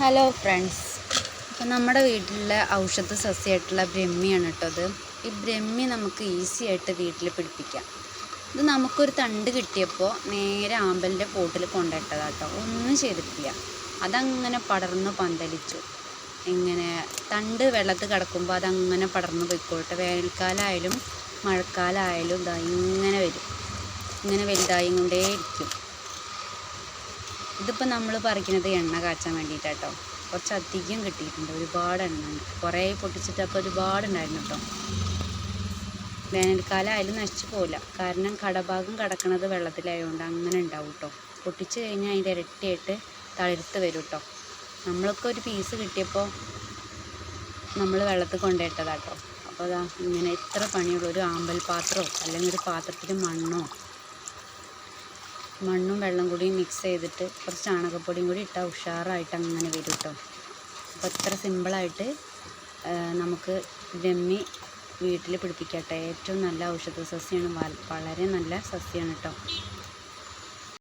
Hello friends അപ്പോൾ നമ്മുടെ വീട്ടിലെ ഔഷധ സസ്യമായിട്ടുള്ള ബ്രഹ്മിയാണ് കേട്ടോ അത് ഈ ബ്രഹ്മി നമുക്ക് ഈസി ആയിട്ട് വീട്ടിൽ പിടിപ്പിക്കാം. ഇത് നമുക്കൊരു തണ്ട് കിട്ടിയപ്പോൾ നേരെ ആമ്പലിന്റെ പോട്ടിൽ കൊണ്ടിട്ടതാട്ടോ ഒന്നും ചെയ്തിട്ടില്ല. അതങ്ങനെ പടർന്ന് പന്തലിച്ചു. ഇങ്ങനെ തണ്ട് വെള്ളത്ത് കിടക്കുമ്പോൾ അതങ്ങനെ പടർന്ന് പോയിക്കോട്ടെ. വേനൽക്കാലമായാലും മഴക്കാലമായാലും ഇതാ ഇങ്ങനെ വരും. ഇങ്ങനെ വലുതായി കൊണ്ടേയിരിക്കും ഇതിപ്പോൾ നമ്മൾ പറിക്കുന്നത് എണ്ണ കാച്ചാൻ വേണ്ടിയിട്ടാട്ടോ. കുറച്ച് അധികം കിട്ടിയിട്ടുണ്ട്. ഒരുപാട് എണ്ണ ഉണ്ട്. കുറേ പൊട്ടിച്ചിട്ട് അപ്പോൾ ഒരുപാടുണ്ടായിരുന്നു കേട്ടോ വേനൽക്കാലം ആയാലും നശിച്ചു പോകില്ല കാരണം കടഭാഗം കിടക്കുന്നത് വെള്ളത്തിലായതുകൊണ്ട് അങ്ങനെ ഉണ്ടാവും കേട്ടോ പൊട്ടിച്ച് കഴിഞ്ഞാൽ അതിന്റെ ഇരട്ടിയായിട്ട് തളിർത്ത് വരും കേട്ടോ നമ്മളൊക്കെ ഒരു പീസ് കിട്ടിയപ്പോൾ നമ്മൾ വെള്ളത്തിൽ കൊണ്ടുപോയിട്ടതാട്ടോ അപ്പോൾ ഇങ്ങനെ എത്ര പണിയുള്ള. ഒരു ആമ്പൽ പാത്രമോ അല്ലെങ്കിൽ ഒരു പാത്രത്തിൽ മണ്ണോ മണ്ണും വെള്ളം കൂടി മിക്സ് ചെയ്തിട്ട് കുറച്ച് ചാണകപ്പൊടിയും കൂടി ഇട്ടാൽ ഉഷാറായിട്ട് അങ്ങനെ വരും കേട്ടോ. അപ്പോൾ ഇത്ര സിമ്പിളായിട്ട് നമുക്ക് രമ്മി വീട്ടിൽ പിടിപ്പിക്കട്ടെ. ഏറ്റവും നല്ല ഔഷധ സസ്യമാണ് വളരെ നല്ല സസ്യമാണ് കേട്ടോ.